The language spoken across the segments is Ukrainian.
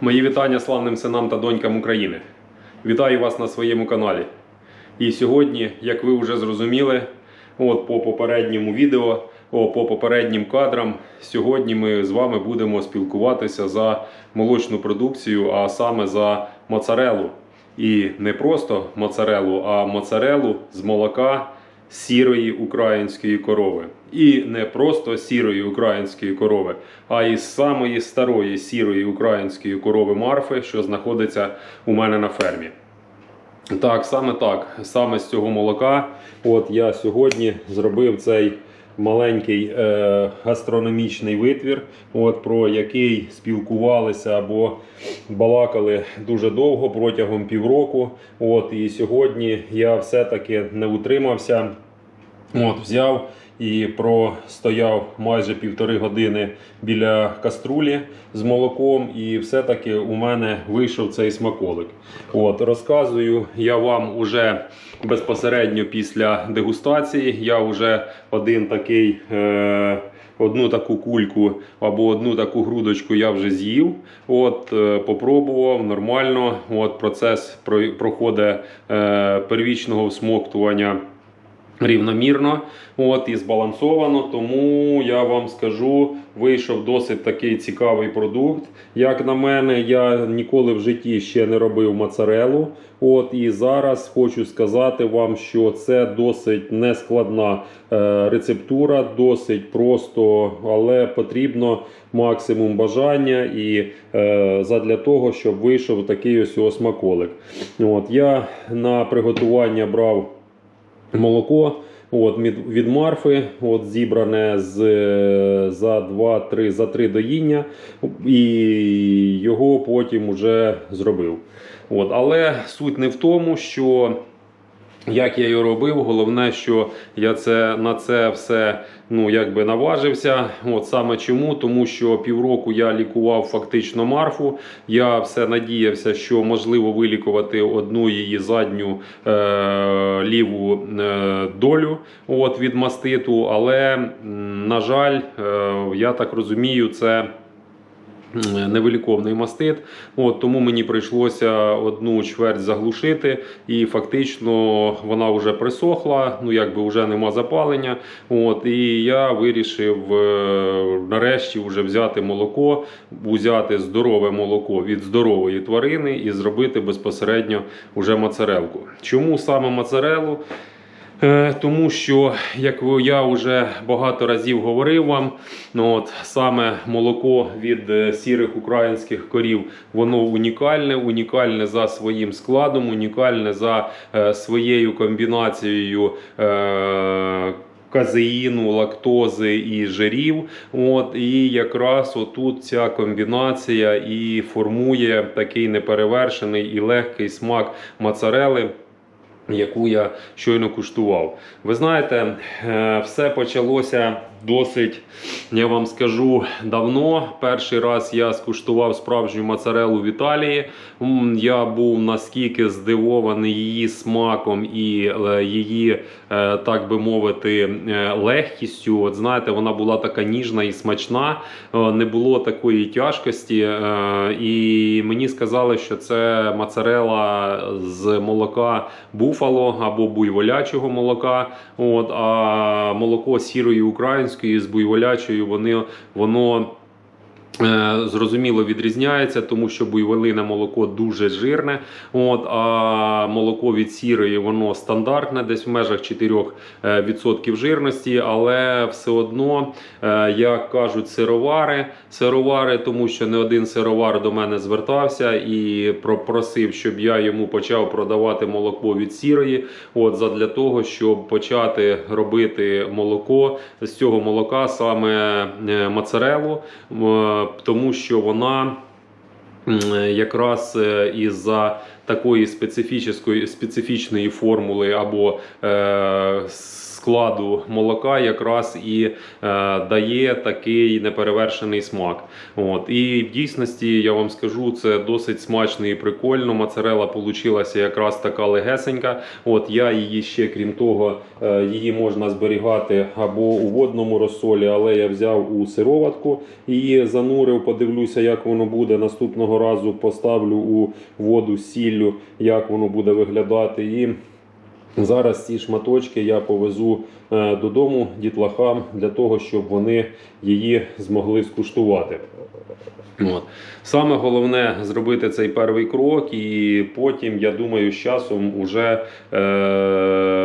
Мої вітання славним синам та донькам України. Вітаю вас на своєму каналі. І сьогодні, як ви вже зрозуміли, от по попередньому відео, о, по попереднім кадрам, сьогодні ми з вами будемо спілкуватися за молочну продукцію, а саме за моцарелу. І не просто моцарелу, а моцарелу з молока сірої української корови. І не просто сірої української корови, а із самої старої сірої української корови Марфи, що знаходиться у мене на фермі. Так, саме так, саме з цього молока. От я сьогодні зробив цей маленький е, гастрономічний витвір, от, про який спілкувалися або балакали дуже довго протягом півроку. От, і сьогодні я все-таки не утримався. От, взяв і простояв майже півтори години біля каструлі з молоком, і все-таки у мене вийшов цей смаколик. От, розказую я вам уже безпосередньо після дегустації. Я вже один такий. Е- Одну таку кульку або одну таку грудочку я вже з'їв. От, е, попробував нормально. От, процес про- проходить е, первічного всмоктування рівномірно от, і збалансовано. Тому я вам скажу, вийшов досить такий цікавий продукт. Як на мене, я ніколи в житті ще не робив моцарелу. От, і зараз хочу сказати вам, що це досить нескладна е, рецептура, досить просто, але потрібно максимум бажання і е, задля того, щоб вийшов такий ось смаколик. От, я на приготування брав молоко. От, від, Марфи, от, зібране з, за 2-3 за 3 доїння, і його потім вже зробив. От, але суть не в тому, що як я його робив, головне, що я це на це все ну якби наважився. От саме чому? Тому що півроку я лікував фактично марфу. Я все надіявся, що можливо вилікувати одну її задню е, ліву е, долю от, від маститу. Але на жаль, е, я так розумію, це. Невиліковний мастит, от тому мені прийшлося одну чверть заглушити, і фактично вона вже присохла. Ну якби вже нема запалення. От і я вирішив е, нарешті вже взяти молоко, взяти здорове молоко від здорової тварини і зробити безпосередньо вже моцарелку. Чому саме моцарелу? Е, Тому що, як я вже багато разів говорив вам, ну от саме молоко від е, сірих українських корів, воно унікальне, унікальне за своїм складом, унікальне за е, своєю комбінацією. Е, Казеїну, лактози і жирів. От, і якраз отут ця комбінація і формує такий неперевершений і легкий смак моцарели яку я щойно куштував. Ви знаєте, е, все почалося досить, я вам скажу, давно. Перший раз я скуштував справжню моцарелу в Італії. Я був наскільки здивований її смаком і е, її, е, так би мовити, е, легкістю. От знаєте, вона була така ніжна і смачна, не було такої тяжкості. І мені сказали, що це моцарела з молока буфало або буйволячого молока. От, а молоко сірої української з буйволячою вони, воно. Е, Зрозуміло відрізняється, тому що буйволине молоко дуже жирне. От, а молоко від сірої воно стандартне, десь в межах 4% жирності, але все одно, е, як кажуть, сировари, сировари, тому що не один сировар до мене звертався і пропросив, щоб я йому почав продавати молоко від сірої. От задля того, щоб почати робити молоко з цього молока, саме е, моцарелу, тому що вона. Якраз е, із-за такої специфічної, специфічної формули або е, складу молока якраз і е, дає такий неперевершений смак. От. І в дійсності я вам скажу, це досить смачно і прикольно. Моцарела получилася якраз така легесенька. От я її ще, крім того, е, її можна зберігати або у водному розсолі, але я взяв у сироватку її занурив, подивлюся, як воно буде. Наступного разу поставлю у воду з сіллю, як воно буде виглядати. І Зараз ці шматочки я повезу е, додому дітлахам для того, щоб вони її змогли скуштувати. От. Саме головне зробити цей перший крок, і потім, я думаю, з часом уже е,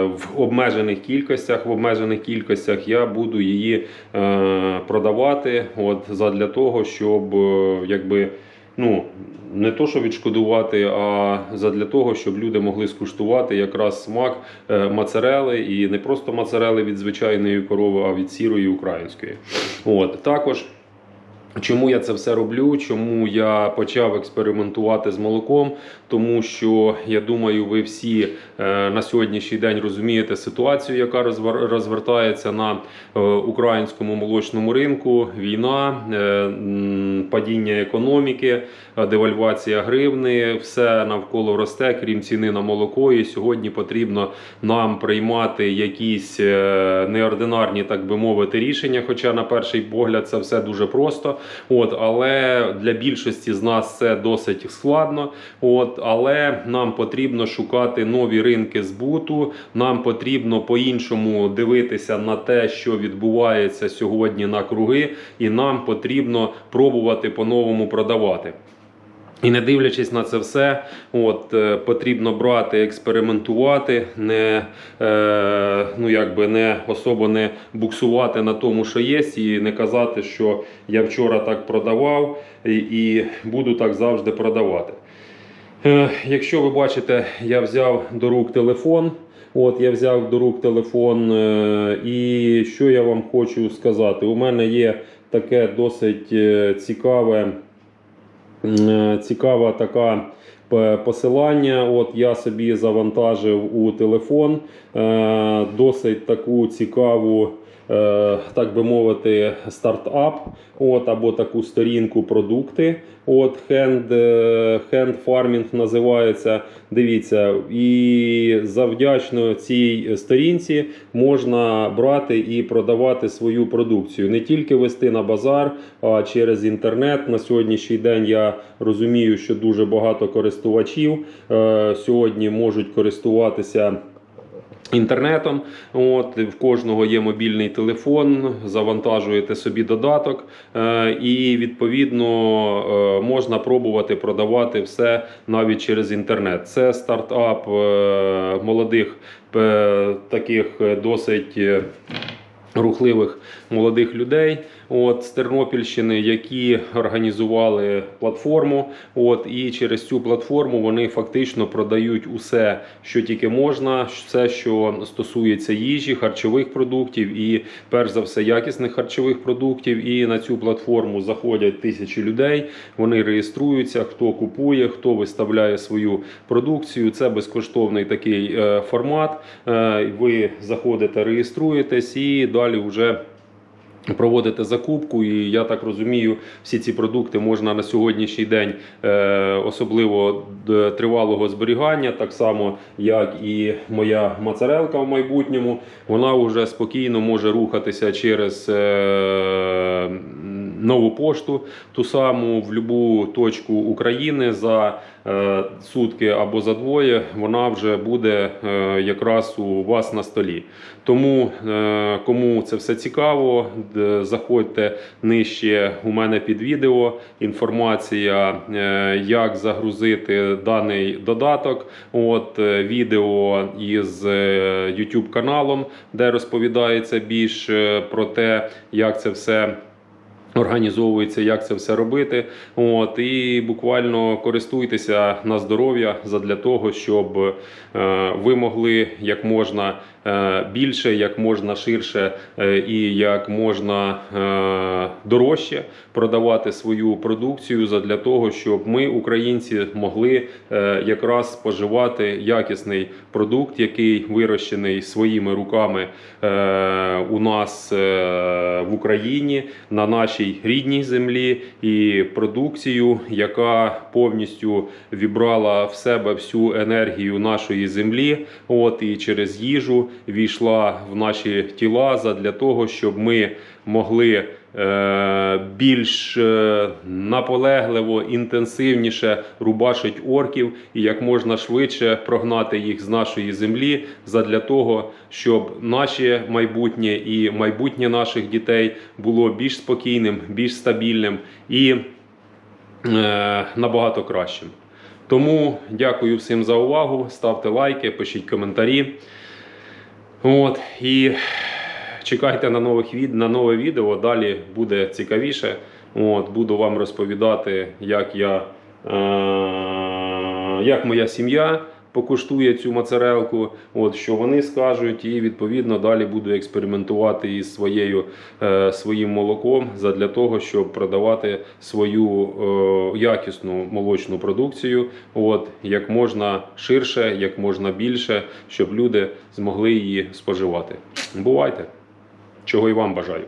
в обмежених кількостях, в обмежених кількостях я буду її е, продавати от, задля того, щоб е, якби. Ну, не то, що відшкодувати, а задля того, щоб люди могли скуштувати якраз смак мацарели моцарели і не просто моцарели від звичайної корови, а від сірої української. От також. Чому я це все роблю? Чому я почав експериментувати з молоком? Тому що я думаю, ви всі е, на сьогоднішній день розумієте ситуацію, яка розвер- розвертається на е, українському молочному ринку: війна, е, падіння економіки, девальвація гривни, все навколо росте, крім ціни на молоко. І сьогодні потрібно нам приймати якісь неординарні, так би мовити, рішення. Хоча на перший погляд це все дуже просто. От, але для більшості з нас це досить складно. От, але нам потрібно шукати нові ринки збуту. Нам потрібно по-іншому дивитися на те, що відбувається сьогодні на круги, і нам потрібно пробувати по-новому продавати. І не дивлячись на це все, от е, потрібно брати, експериментувати, не е, ну якби не особо не буксувати на тому, що є, і не казати, що я вчора так продавав і, і буду так завжди продавати. Е, якщо ви бачите, я взяв до рук телефон. От я взяв до рук телефон, е, і що я вам хочу сказати? У мене є таке досить е, цікаве. Е, цікава така посилання. От я собі завантажив у телефон е, досить таку цікаву. Е, Так би мовити, стартап, от або таку сторінку продукти. От hand, е, hand farming називається. Дивіться, і завдячно цій сторінці можна брати і продавати свою продукцію. Не тільки вести на базар, а через інтернет. На сьогоднішній день я розумію, що дуже багато користувачів е, сьогодні можуть користуватися. Інтернетом, от в кожного є мобільний телефон, завантажуєте собі додаток, е, і відповідно е, можна пробувати продавати все навіть через інтернет. Це стартап е, молодих таких досить. Рухливих молодих людей от, з Тернопільщини, які організували платформу. От, і через цю платформу вони фактично продають усе, що тільки можна, все, що стосується їжі, харчових продуктів і, перш за все, якісних харчових продуктів. І на цю платформу заходять тисячі людей. Вони реєструються, хто купує, хто виставляє свою продукцію. Це безкоштовний такий е, формат. Е, ви заходите, реєструєтесь і далі вже. Проводите закупку, і я так розумію, всі ці продукти можна на сьогоднішній день, е, особливо тривалого зберігання, так само як і моя моцарелка в майбутньому, вона вже спокійно може рухатися через е, нову пошту, ту саму в будь-яку точку України за е, сутки або за двоє. Вона вже буде е, якраз у вас на столі. Тому е, кому це все цікаво, заходьте нижче у мене під відео. Інформація, е, як загрузити даний додаток. От е, відео із е, YouTube каналом, де розповідається більше про те, як це все. Організовується, як це все робити. От, і буквально користуйтеся на здоров'я задля того, щоб е, ви могли як можна більше, як можна ширше е, і як можна е, дорожче продавати свою продукцію задля того, щоб ми, українці, могли е, якраз споживати якісний продукт, який вирощений своїми руками е, у нас е, в Україні на нашій рідній землі, і продукцію, яка повністю вібрала в себе всю енергію нашої землі, от і через їжу війшла в наші тіла задля того, щоб ми могли е, більш е, наполегливо, інтенсивніше рубашить орків і як можна швидше прогнати їх з нашої землі, задля того, щоб наше майбутнє і майбутнє наших дітей було більш спокійним, більш стабільним і е, набагато кращим. Тому дякую всім за увагу. Ставте лайки, пишіть коментарі. От, і чекайте на, нових від... на нове відео. Далі буде цікавіше. От, буду вам розповідати, як я, е... як моя сім'я покуштує цю моцарелку, от, що вони скажуть, і відповідно далі буду експериментувати із своєю, е... своїм молоком задля того, щоб продавати свою е... якісну молочну продукцію от, як можна ширше, як можна більше, щоб люди змогли її споживати. Бувайте! Чого і вам бажаю.